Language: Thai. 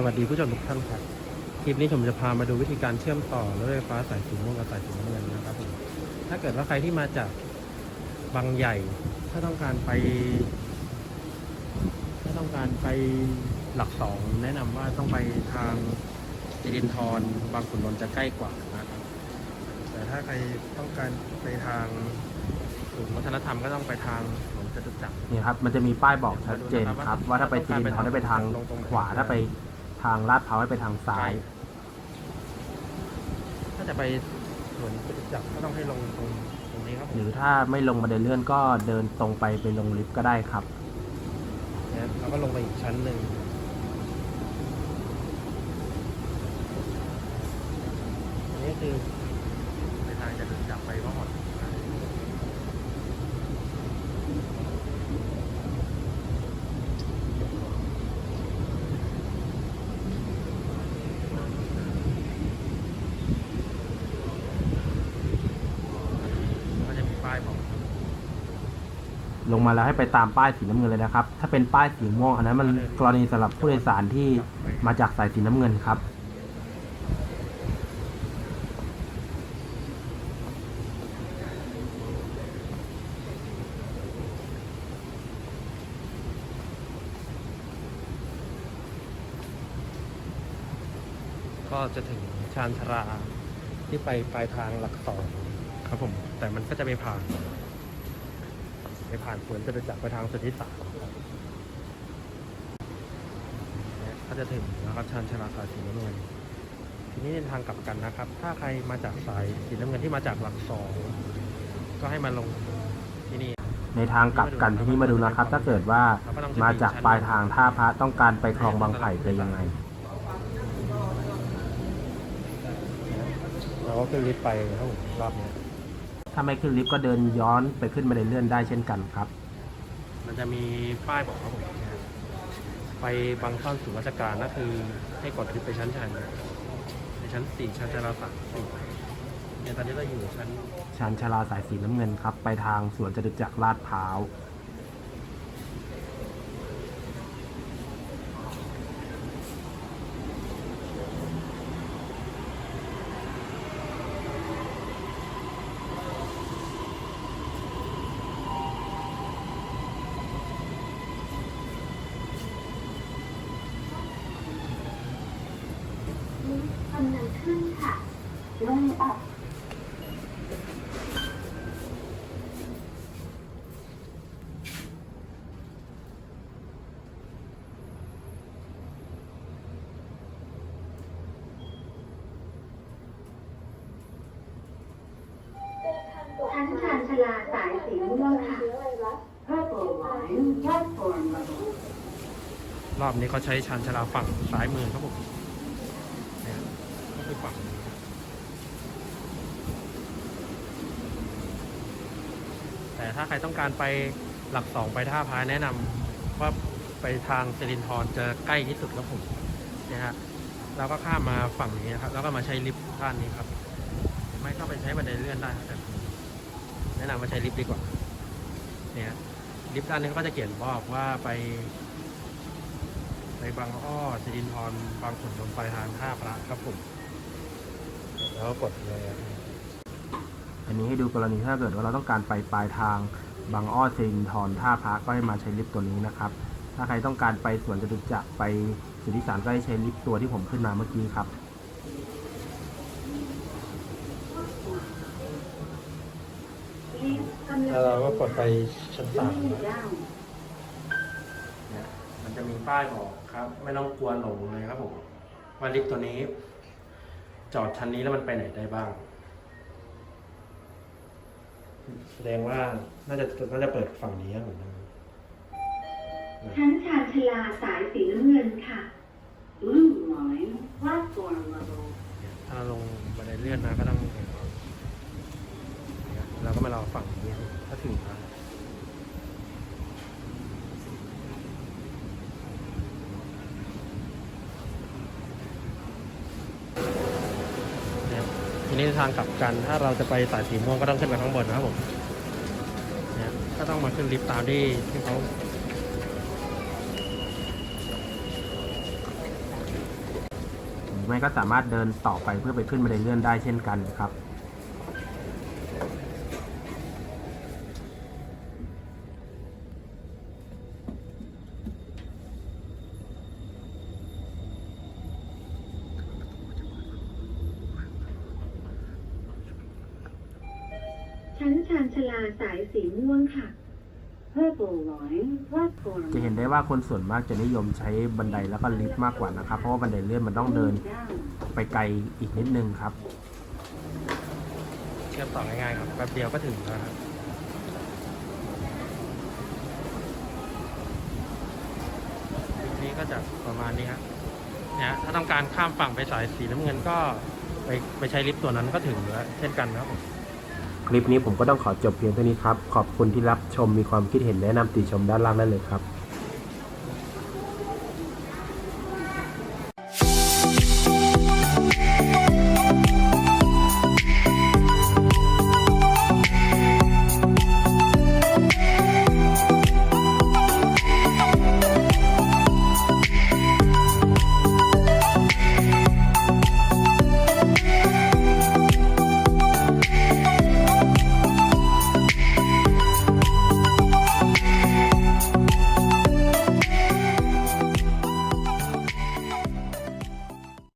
สวัสดีผู้ชมทุกท่านครับ คลิปนี้ผมจะพามาดูวิธีการเชื่อมต่อรถไฟฟ้าสายสีม่วงกับสายสีน้ำเงินนะครับผมถ้าเกิดว่าใครที่มาจากบางใหญ่ ถ้าต้องการไป ถ้าต้องการไปหลักสองแนะนำว่าต้องไปทางสิรินทรบางขุนนนท์จะใกล้กว่านะครับ แต่ถ้าใครต้องการไปทางศูนย์วัฒนธรรมก็ต้องไปทางสวนจตุจักรนี่ครับ มันจะมีป้ายบอกชัดเจนครับ ว่าถ้าไปสิรินทรให้ไปทางขวาถ้าไป ทางลาดพร้าวให้ไปทางซ้ายถ้าจะไปสวนจตุจักรก็ต้องให้ลงตรงตรงนี้ครับผหมรือถ้าไม่ลงบันไดเลื่อนก็เดินตรงไปไปลงลิฟต์ก็ได้ครับเนี่ยแล้วก็ลงไปอีกชั้นหนึ่งอันนี้คือไปทางจตุจักรไปพระหอดก็จะมีป้ายบอก ล งมาแล้วให้ไปตามป้ายสีน้ำเงินเลยนะครับ ถ้าเป็นป้ายสีม่วงอันนั้นมันกรณีสำหรับผู้โดยสารที่มาจากสายสีน้ำเงินครับก็จะถึงชานชาราที่ไปปลายทางหลักสองครับผม แต่มันก็จะไปผ่าน ไปผ่านสวนจตุจักรไปทางสุทธิสารครับเนี่ยก็จะถึงนะครับชานชาราสายสีน้ำเงินทีนี้ในทางกลับกันนะครับ ถ้าใครมาจากสายสีน้ำเงินที่มาจากหลักสองก็ให้มาลงที่นี่ในทางกลับกันที่นี่มาดูนะครับ ถ้าเกิดว่ามาจากปลายทางท่าพระต้องการไปคลองบางไผ่จะยังไงเราก็ขึ้นลิฟต์ไปครับผมรอบเนี้ย ถ้าไม่ขึ้นลิฟต์ก็เดินย้อนไปขึ้นบันไดเลื่อนได้เช่นกันครับ มันจะมีป้ายบอกครับผมเนี่ยไปบางซ่อนศูนย์ราชการก็คือให้กดลิฟต์ไปชั้นชันในชั้นสี่ชั้นจราสามสี่เนี่ยตอนนี้เราอยู่ชั้น ชานชาลาสายสีน้ำเงินครับ ไปทางสวนจตุจักรลาดพร้าว กำลังขึ้นค่ะลงออก ชั้นชานชลาสายสีม่วงค่ะ Purple line platform level รอบนี้เขาใช้ชานชาลาฝั่งซ้ายมือครับผมเนี่ยก็คือฝั่งนี้แต่ถ้าใครต้องการไปหลักสองไปท่าพายแนะนำว่าไปทางสิรินทรจะใกล้ที่สุดครับผมเนี่ยฮะเราก็ข้ามมาฝั่งนี้นะครับ แล้วก็มาใช้ลิฟต์ด้านนี้ครับ ไม่ก็ไปใช้บันไดเลื่อนได้ครับ แนะนำมาใช้ลิฟต์ดีกว่าเนี่ยลิฟต์ด้านนี้เขาก็จะเขียนบอกว่าไปไปบางอ้อสิรินทรบางขุนนนท์ปลายทางท่าพระครับผมแล้วกดเลยอันนี้ให้ดูกรณีถ้าเกิดว่าเราต้องการไปปลายทางบางอ้อเซนทรท่าพระก็ให้มาใช้ลิฟต์ตัวนี้นะครับ ถ้าใครต้องการไปสวนจตุจักรไปสุทธิสารก็ให้ใช้ลิฟต์ตัวที่ผมขึ้นมาเมื่อกี้ครับ แล้วเราก็กดไปชั้นสาม down เนี่ยมันจะมีป้ายบอกครับ ไม่ต้องกลัวหลงเลยครับผมว่าลิฟต์ตัวนี้ จอดชั้นนี้แล้วมันไปไหนได้บ้าง แสดงว่าน่าจะน่าจะเปิดฝั่งนี้ครับผมชั้นชานชาลาสายสีน้ำเงินค่ะ Blue line platform level ถ้าเราลงบันไดเลื่อนมาก็ต้องเราก็มารอ ฝั่งนี้ก็ถึงแล้วเนี่ยทีนี้ทางกลับกัน ถ้าเราจะไปสายสีม่วงก็ต้องขึ้นไปข้างบนนะครับผมก็ต้องมาขึ้นลิฟต์ตามที่ที่เขารือไม่ก็สามารถเดินต่อไปเพื่อไปขึ้นบันไดเลื่อนได้เช่นกันครับ ชั้นชานชาลาสายสีม่วงค่ะ Purple Line Platform จะเห็นได้ว่าคนส่วนมากจะนิยมใช้บันไดแล้วก็ลิฟต์มากกว่านะครับ เพราะว่าบันไดเลื่อนมันต้องเดิน down ไปไกลอีกนิดนึงครับ เชื่อมต่อง่ายๆครับแป๊บเดียวก็ถึงแล้วครับคลิปนี้ก็จะประมาณนี้ครับเนี่ยถ้าต้องการข้ามฝั่งไปสายสีน้ำเงินก็ไปไปใช้ลิฟต์ตัวนั้นก็ถึงแล้วเช่นกันนะครับผม คลิปนี้ผมก็ต้องขอจบเพียงเท่านี้ครับ ขอบคุณที่รับชมมีความคิดเห็นแนะนำติชมด้านล่างได้เลยครับ